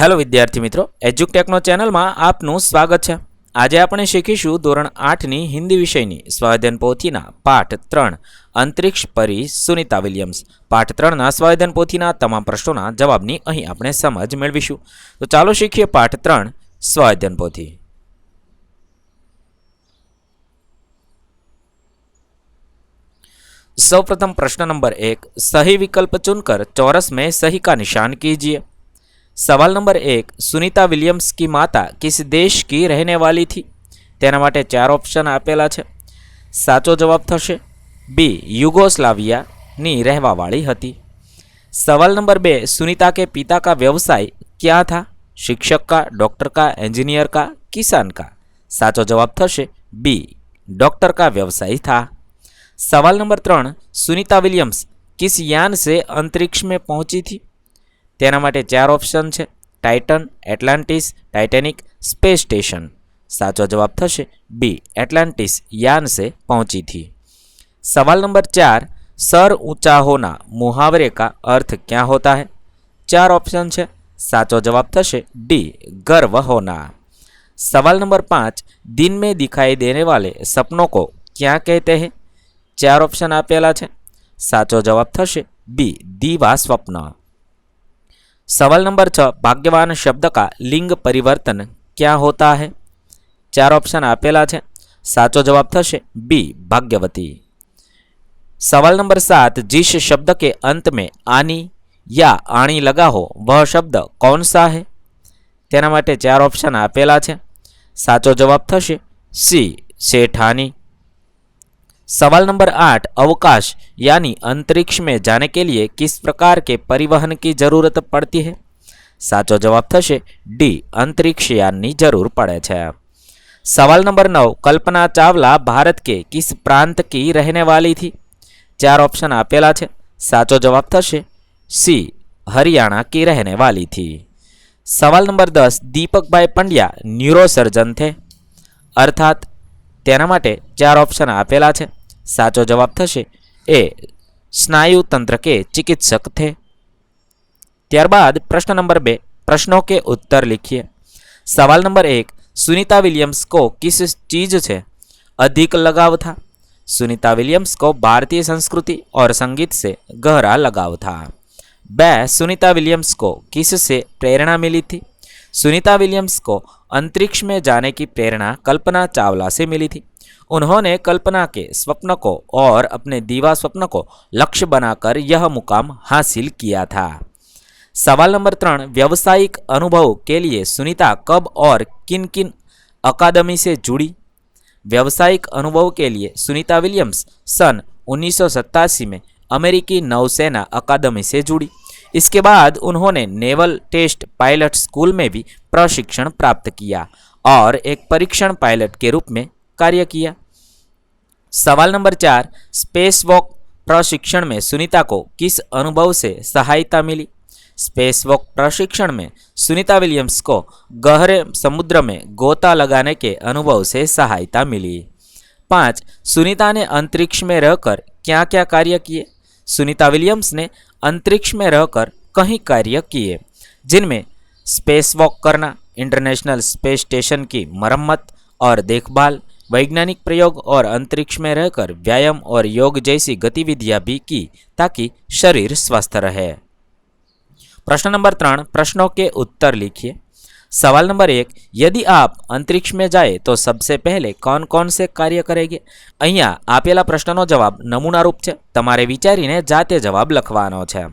Hello વિદ્યાર્થી મિત્રો, એજ્યુકટેકનો ચેનલમાં આપનું સ્વાગત છે. આજે આપણે શીખીશું ધોરણ આઠની હિન્દી વિષયની સ્વાધ્યન પોથીના પાઠ ત્રણ, અંતરિક્ષ પરી સુનિતા વિલિયમ્સ. પાઠ ત્રણના સ્વાધ્યન પોથીના તમામ પ્રશ્નોના જવાબની અહીં આપણે સમજ મેળવીશું. તો ચાલો શીખીએ પાઠ ત્રણ સ્વાધ્યન પોથી. સૌપ્રથમ પ્રશ્ન નંબર એક, સહી વિકલ્પ ચૂનકર ચોરસ મેં સહી કા નિશાન કીજીએ. સવાલ નંબર એક સુનિતા વિલિયમ્સ કી માતા કિસ દેશ કી રહેને વાલી થી તેના માટે ચાર ઓપ્શન આપેલા છે સાચો જવાબ થશે બી યુગોસ્લાવિયાની રહેવાવાળી હતી સવાલ નંબર બે સુનિતા કે પિતા કા વ્યવસાય ક્યાં થા શિક્ષક કા ડૉક્ટર કા એન્જિનિયર કા કિસાન કા સાચો જવાબ થશે બી ડૉક્ટર કા વ્યવસાય થા सवाल नंबर ત્રણ સુનિતા વિલિયમ્સ किस यान से अंतरिक्ष में पहुंची थी તેના માટે ચાર ઓપ્શન છે Titan Atlantis Titanic space station સાચો જવાબ થશે બી एटलांटिस यान से पहुंची थी सवाल नंबर चार सर ऊंचा होना मुहावरे का अर्थ क्या होता है चार ऑप्शन છે સાચો જવાબ થશે डी गर्व होना सवाल नंबर पाँच दिन में दिखाई देने वाले सपनों को क्या कहते हैं चार ऑप्शन આપેલા છે સાચો જવાબ થશે બી દીવા સ્વપ્ન सवाल नंबर छ भाग्यवान शब्द का लिंग परिवर्तन क्या होता है चार ऑप्शन આપેલા છે સાચો જવાબ થશે बी भाग्यवती सवाल नंबर सात जिस शब्द के अंत में आनी या आणी लगा हो वह शब्द कौन सा है તેના માટે ચાર ઓપ્શન આપેલા છે સાચો જવાબ થશે सी सेठानी सवाल नंबर आठ, अवकाश, यानी अंतरिक्ष में जाने के लिए किस प्रकार के परिवहन की जरूरत पड़ती है? સાચો જવાબ થશે ડી અંતરિક્ષયાનની જરૂર પડે છે સવાલ નંબર નવ કલ્પના ચાવલા ભારત કે કિસ પ્રાંત કી રહેને વાલી થી ચાર ઓપ્શન આપેલા છે સાચો જવાબ થશે સી હરિયાણા કી રહેને વાલી થી સવાલ નંબર દસ દીપકભાઈ પંડ્યા ન્યુરોસર્જન થે અર્થાત તેના માટે ચાર ઓપ્શન આપેલા છે. સાચો જવાબ થશે એ સ્નાયુ તંત્ર કે चिकित्सक थे ત્યારબાદ प्रश्न नंबर बे प्रश्नों के उत्तर लिखिए सवाल नंबर एक सुनीता विलियम्स को किस चीज से अधिक लगाव था सुनीता विलियम्स को भारतीय संस्कृति और संगीत से गहरा लगाव था बै सुनीता विलियम्स को किस से प्रेरणा मिली थी सुनीता विलियम्स को अंतरिक्ष में जाने की प्रेरणा कल्पना चावला से मिली थी उन्होंने कल्पना के स्वप्न को और अपने दीवा स्वप्न को लक्ष्य बनाकर यह मुकाम हासिल किया था। सवाल नंबर त्रण व्यावसायिक अनुभव के लिए सुनीता कब और किन किन अकादमी से जुड़ी? व्यावसायिक अनुभव के लिए सुनीता विलियम्स सन उन्नीस सौ सत्तासी में अमेरिकी नौसेना अकादमी से जुड़ी। इसके बाद उन्होंने नेवल टेस्ट पायलट स्कूल में भी प्रशिक्षण प्राप्त किया और एक परीक्षण पायलट के रूप में कार्य किया। सवाल नंबर चार स्पेस वॉक प्रशिक्षण में सुनीता को किस अनुभव से सहायता मिली? स्पेस वॉक प्रशिक्षण में सुनीता विलियम्स को गहरे समुद्र में गोता लगाने के अनुभव से सहायता मिली। पाँच, सुनीता ने अंतरिक्ष में रहकर क्या क्या कार्य किए? सुनीता विलियम्स ने अंतरिक्ष में रहकर कई कार्य किए, जिनमें स्पेस वॉक करना, इंटरनेशनल स्पेस स्टेशन की मरम्मत और देखभाल वैज्ञानिक प्रयोग और अंतरिक्ष में रहकर व्यायाम और योग जैसी गतिविधियां भी की ताकि शरीर स्वस्थ रहे प्रश्न नंबर ત્રણ प्रश्नों के उत्तर लिखिए सवाल नंबर एक यदि आप अंतरिक्ष में जाए तो सबसे पहले कौन कौन से कार्य करेंगे અહીંયા આપેલા પ્રશ્નનો જવાબ નમૂનારૂપ છે તમારે વિચારીને જાતે જવાબ લખવાનો છે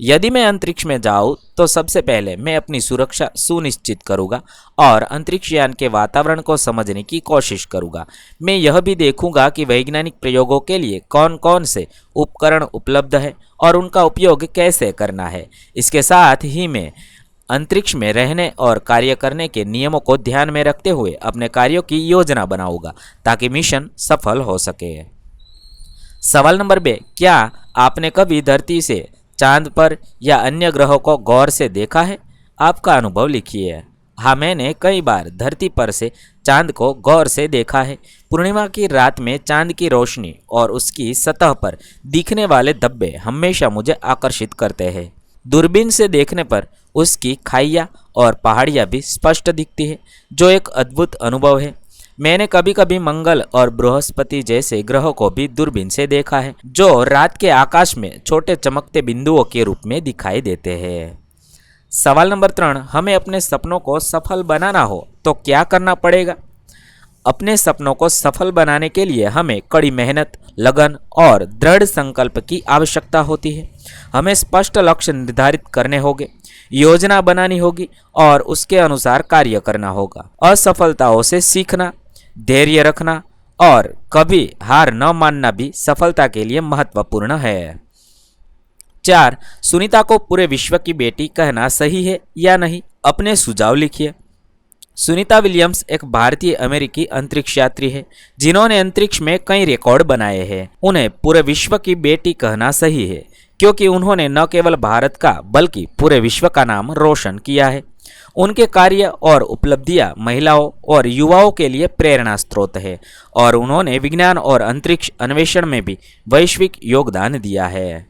यदि मैं अंतरिक्ष में जाऊँ तो सबसे पहले मैं अपनी सुरक्षा सुनिश्चित करूँगा और अंतरिक्ष यान के वातावरण को समझने की कोशिश करूँगा। मैं यह भी देखूँगा कि वैज्ञानिक प्रयोगों के लिए कौन कौन से उपकरण उपलब्ध है और उनका उपयोग कैसे करना है। इसके साथ ही मैं अंतरिक्ष में रहने और कार्य करने के नियमों को ध्यान में रखते हुए अपने कार्यों की योजना बनाऊँगा, ताकि मिशन सफल हो सके। सवाल नंबर बे, क्या आपने कभी धरती से चाँद पर या अन्य ग्रहों को गौर से देखा है? आपका अनुभव लिखिए। हाँ मैंने कई बार धरती पर से चाँद को गौर से देखा है। पूर्णिमा की रात में चाँद की रोशनी और उसकी सतह पर दिखने वाले धब्बे हमेशा मुझे आकर्षित करते हैं। दूरबीन से देखने पर उसकी खाइया और पहाड़ियाँ भी स्पष्ट दिखती है, जो एक अद्भुत अनुभव है। मैंने कभी कभी मंगल और बृहस्पति जैसे ग्रहों को भी दूरबीन से देखा है, जो रात के आकाश में छोटे चमकते बिंदुओं के रूप में दिखाई देते हैं। सवाल नंबर त्रण, हमें अपने सपनों को सफल बनाना हो तो क्या करना पड़ेगा? अपने सपनों को सफल बनाने के लिए हमें कड़ी मेहनत, लगन और दृढ़ संकल्प की आवश्यकता होती है। हमें स्पष्ट लक्ष्य निर्धारित करने होंगे, योजना बनानी होगी और उसके अनुसार कार्य करना होगा। असफलताओं से सीखना धैर्य रखना और कभी हार न मानना भी सफलता के लिए महत्वपूर्ण है। चार, सुनीता को पूरे विश्व की बेटी कहना सही है या नहीं? अपने सुझाव लिखिए। सुनीता विलियम्स एक भारतीय अमेरिकी अंतरिक्ष यात्री है, जिन्होंने अंतरिक्ष में कई रिकॉर्ड बनाए हैं। उन्हें पूरे विश्व की बेटी कहना सही है, क्योंकि उन्होंने न केवल भारत का, बल्कि पूरे विश्व का नाम रोशन किया है। उनके कार्य और उपलब्धियाँ महिलाओं और युवाओं के लिए प्रेरणा स्रोत है और उन्होंने विज्ञान और अंतरिक्ष अन्वेषण में भी वैश्विक योगदान दिया है।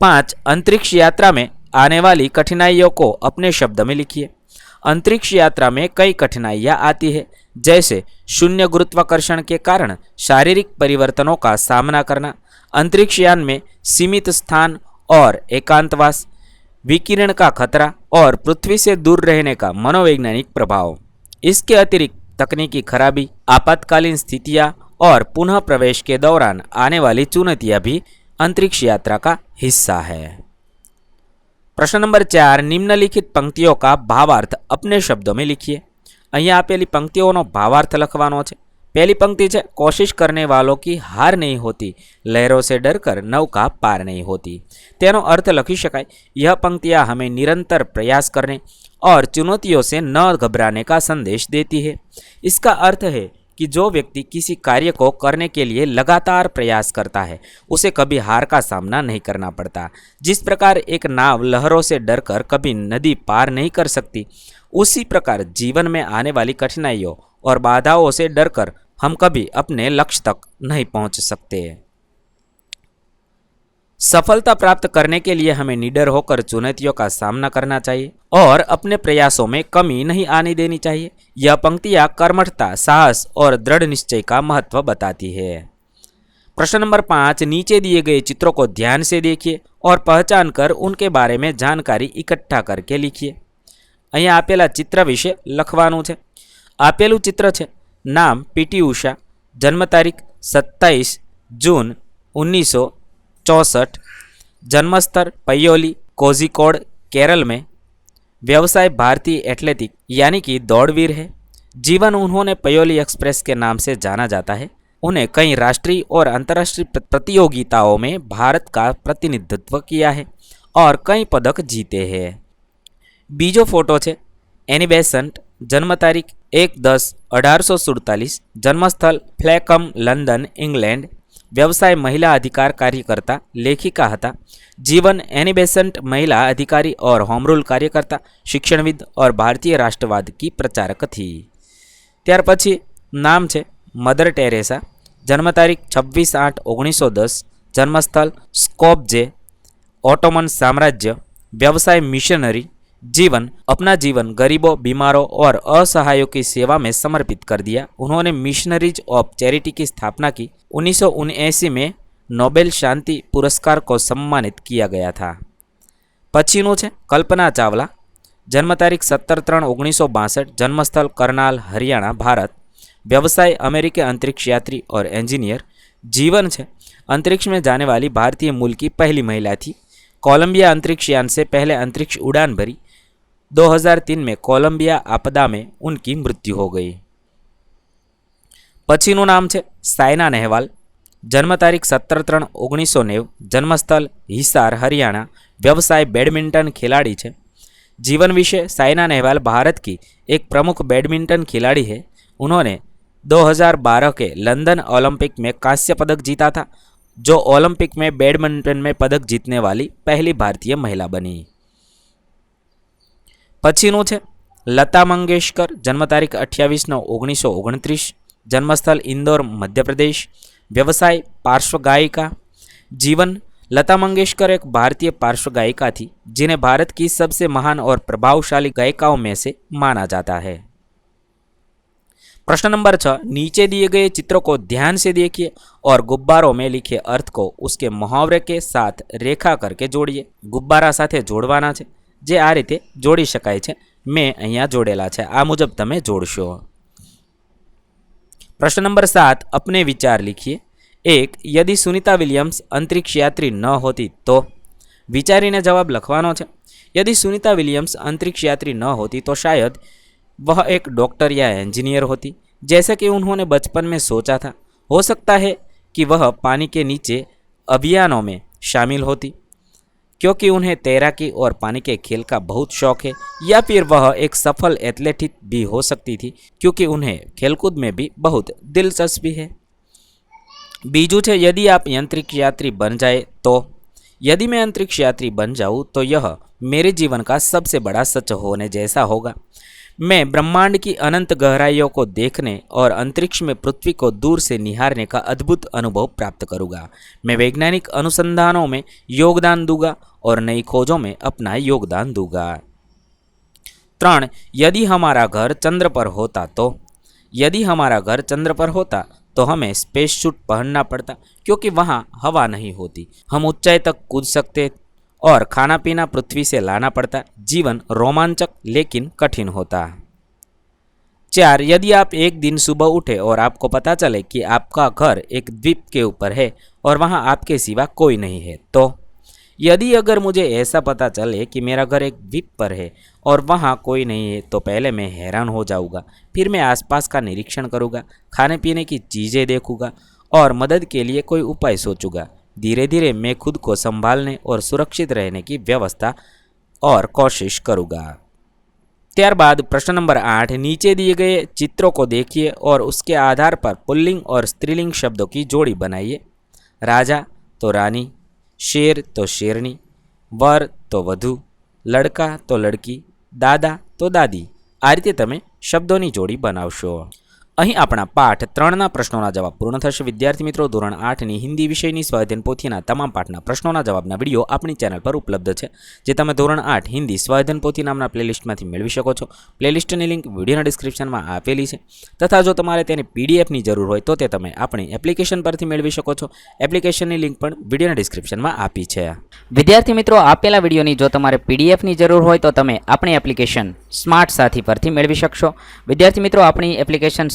पाँच, अंतरिक्ष यात्रा में आने वाली कठिनाइयों को अपने शब्द में लिखिए। अंतरिक्ष यात्रा में कई कठिनाइयाँ आती है, जैसे शून्य गुरुत्वाकर्षण के कारण शारीरिक परिवर्तनों का सामना करना अंतरिक्ष यान में सीमित स्थान और एकांतवास विकिरण का खतरा और पृथ्वी से दूर रहने का मनोवैज्ञानिक प्रभाव इसके अतिरिक्त तकनीकी खराबी आपातकालीन स्थितियाँ और पुनः प्रवेश के दौरान आने वाली चुनौतियाँ भी अंतरिक्ष यात्रा का हिस्सा है પ્રશ્ન નંબર ચાર નિમ્નલિખિત પંક્તિઓ કા ભાવાર્થ અપને શબ્દો મેં लिखिए અહીંયા આપેલી પંક્તિઓનો ભાવાર્થ લખવાનો છે पहली पंक्ति है कोशिश करने वालों की हार नहीं होती, लहरों से डरकर नौका पार नहीं होती। तेनो अर्थ लखी शकाय, यह पंक्तियाँ हमें निरंतर प्रयास करने और चुनौतियों से न घबराने का संदेश देती है। इसका अर्थ है कि जो व्यक्ति किसी कार्य को करने के लिए लगातार प्रयास करता है, उसे कभी हार का सामना नहीं करना पड़ता। जिस प्रकार एक नाव लहरों से डरकर कभी नदी पार नहीं कर सकती, उसी प्रकार जीवन में आने वाली कठिनाइयों और बाधाओं से डरकर हम कभी अपने लक्ष्य तक नहीं पहुंच सकते सफलता प्राप्त करने के लिए हमें निडर होकर चुनौतियों का सामना करना चाहिए और अपने प्रयासों में कमी नहीं आने देनी चाहिए यह पंक्तियां कर्मठता साहस और दृढ़ निश्चय का महत्व बताती है प्रश्न नंबर पाँच नीचे दिए गए चित्रों को ध्यान से देखिए और पहचान कर उनके बारे में जानकारी इकट्ठा करके लिखिए અહીંયા આપેલા ચિત્ર વિશે લખવાનું છે આપેલું ચિત્ર છે નામ પીટી ઉષા જન્મ તારીખ સત્તાવીસ જૂન ઓગણીસો चौंसठ जन्मस्थल पयोली कोजिकोड केरल में व्यवसाय भारतीय एथलेटिक यानी कि दौड़वीर है जीवन उन्होंने पयोली एक्सप्रेस के नाम से जाना जाता है उन्हें कई राष्ट्रीय और अंतर्राष्ट्रीय प्रतियोगिताओं में भारत का प्रतिनिधित्व किया है और कई पदक जीते हैं बीजो फोटो है एनिबेसंट जन्म तारीख एक दस अठार सौ सुड़तालीस जन्मस्थल फ्लैकम लंदन इंग्लैंड व्यवसाय महिला अधिकार कार्यकर्ता लेखिका था जीवन एनिबेसेंट महिला अधिकारी और होम रूल कार्यकर्ता शिक्षणविद और भारतीय राष्ट्रवाद की प्रचारक थी ત્યાર પછી નામ છે મધર ટેરેસા જન્મ તારીખ છવ્વીસ આઠ ઓગણીસો દસ જન્મસ્થળ સ્કોપજે ઓટોમન સામ્રાજ્ય વ્યવસાય મિશનરી जीवन, अपना जीवन गरीबों, बीमारों और असहायों की सेवा में समर्पित कर दिया। उन्होंने मिशनरीज ऑफ़ चैरिटी की स्थापना की। उन्नीस में नोबेल शांति पुरस्कार को सम्मानित किया गया था। पछीनु है कल्पना चावला। जन्म तारीख सत्तर त्रण ओगनीस बासठ, जन्मस्थल करनाल, हरियाणा, भारत। व्यवसाय, अमेरिकी अंतरिक्ष यात्री और इंजीनियर जीवन है अंतरिक्ष में जाने वाली भारतीय मूल की पहली महिला थी। कोलंबिया अंतरिक्ष यान से पहले अंतरिक्ष उड़ान भरी। 2003 में कोलंबिया आपदा में उनकी मृत्यु हो गई। पचीन नाम है साइना नेहवाल जन्म तारीख सत्तर तरह ओगनीस सौ नेव जन्मस्थल हिसार हरियाणा व्यवसाय बेडमिंटन खिलाड़ी है जीवन विषय साइना नेहवाल भारत की एक प्रमुख बैडमिंटन खिलाड़ी है उन्होंने 2012 के लंदन ओलंपिक में कांस्य पदक जीता था जो ओलंपिक में बैडमिंटन में पदक जीतने वाली पहली भारतीय महिला बनी પછીનું છે લતા મંગેશકર જન્મ તારીખ અઠ્યાવીસ નવ ઓગણીસો ઓગણત્રીસ જન્મસ્થળ ઇન્દોર મધ્યપ્રદેશ વ્યવસાય પાર્શ્વ ગાયિકા જીવન लता मंगेशकर एक भारतीय पार्श्व गायिका थी जिन्हें भारत की सबसे महान और प्रभावशाली गायिकाओं में से माना जाता है प्रश्न नंबर छह नीचे दिए गए चित्रों को ध्यान से देखिए और गुब्बारों में लिखे अर्थ को उसके मुहावरे के साथ રેખા કરકે જોડીએ ગુબ્બારા સાથે જોડવાના છે જે આ રીતે જોડી શકાય છે મેં અહીંયા જોડેલા છે આ મુજબ તમે જોડશો प्रश्न नंबर सात अपने विचार लिखिए एक यदि सुनीता विलियम्स अंतरिक्ष यात्री न होती तो विचारीने जवाब लखवानो છે यदि सुनीता विलियम्स अंतरिक्ष यात्री न होती तो शायद वह एक डॉक्टर या इंजीनियर होती जैसे कि उन्होंने बचपन में सोचा था हो सकता है कि वह पानी के नीचे अभियानों में शामिल होती क्योंकि उन्हें तैराकी और पानी के खेल का बहुत शौक है, या फिर वह एक सफल एथलेटिक भी हो सकती थी, क्योंकि उन्हें खेलकूद में भी बहुत दिलचस्पी है। बीजू है यदि आप अंतरिक्ष यात्री बन जाए तो यदि मैं अंतरिक्ष यात्री बन जाऊँ तो यह मेरे जीवन का सबसे बड़ा सच होने जैसा होगा। मैं ब्रह्मांड की अनंत गहराइयों को देखने और अंतरिक्ष में पृथ्वी को दूर से निहारने का अद्भुत अनुभव प्राप्त करूँगा। मैं वैज्ञानिक अनुसंधानों में योगदान दूँगा और नई खोजों में अपना योगदान दूँगा। त्रण, यदि हमारा घर चंद्र पर होता तो यदि हमारा घर चंद्र पर होता तो हमें स्पेस सूट पहनना पड़ता, क्योंकि वहाँ हवा नहीं होती। हम ऊंचाई तक कूद सकते और खाना पीना पृथ्वी से लाना पड़ता, जीवन रोमांचक लेकिन कठिन होता। चार, यदि आप एक दिन सुबह उठे और आपको पता चले कि आपका घर एक द्वीप के ऊपर है और वहाँ आपके सिवा कोई नहीं है तो यदि अगर मुझे ऐसा पता चले कि मेरा घर एक द्वीप पर है और वहाँ कोई नहीं है तो पहले मैं हैरान हो जाऊँगा फिर मैं आसपास का निरीक्षण करूँगा खाने पीने की चीज़ें देखूँगा और मदद के लिए कोई उपाय सोचूंगा धीरे धीरे मैं खुद को संभालने और सुरक्षित रहने की व्यवस्था और कोशिश करूँगा ત્યારબાદ પ્રશ્ન નંબર આઠ નીચે दिए गए चित्रों को देखिए और उसके आधार पर पुल्लिंग और स्त्रीलिंग शब्दों की जोड़ी बनाइए राजा तो रानी શેર તો શેરની, વર તો વધુ, લડકા તો લડકી, દાદા તો દાદી. આ રીતે તમે શબ્દોની જોડી બનાવશો. અહીં આપણા પાઠ ત્રણના પ્રશ્નોના જવાબ પૂર્ણ થશે. વિદ્યાર્થી મિત્રો, ધોરણ આઠની હિન્દી વિષયની સ્વાધ્યન પોથીના તમામ પાઠના પ્રશ્નોના જવાબના વીડિયો આપણી ચેનલ પર ઉપલબ્ધ છે, જે તમે ધોરણ આઠ હિન્દી સ્વાધ્યન પોથી નામના પ્લેલિસ્ટમાંથી મેળવી શકો છો. પ્લેલિસ્ટની લિંક વિડીયોના ડિસ્ક્રિપ્શનમાં આપેલી છે. તથા જો તમારે તેની પીડીએફની જરૂર હોય, તો તે તમે આપણી એપ્લિકેશન પરથી મેળવી શકો છો. એપ્લિકેશનની લિંક પણ વિડીયોના ડિસ્ક્રિપ્શનમાં આપી છે. વિદ્યાર્થી મિત્રો, આપેલા વિડીયોની જો તમારે પીડીએફની જરૂર હોય, તો તમે આપણી એપ્લિકેશન સ્માર્ટ સાથી પરથી મેળવી શકશો. વિદ્યાર્થી મિત્રો, આપણી એપ્લિકેશન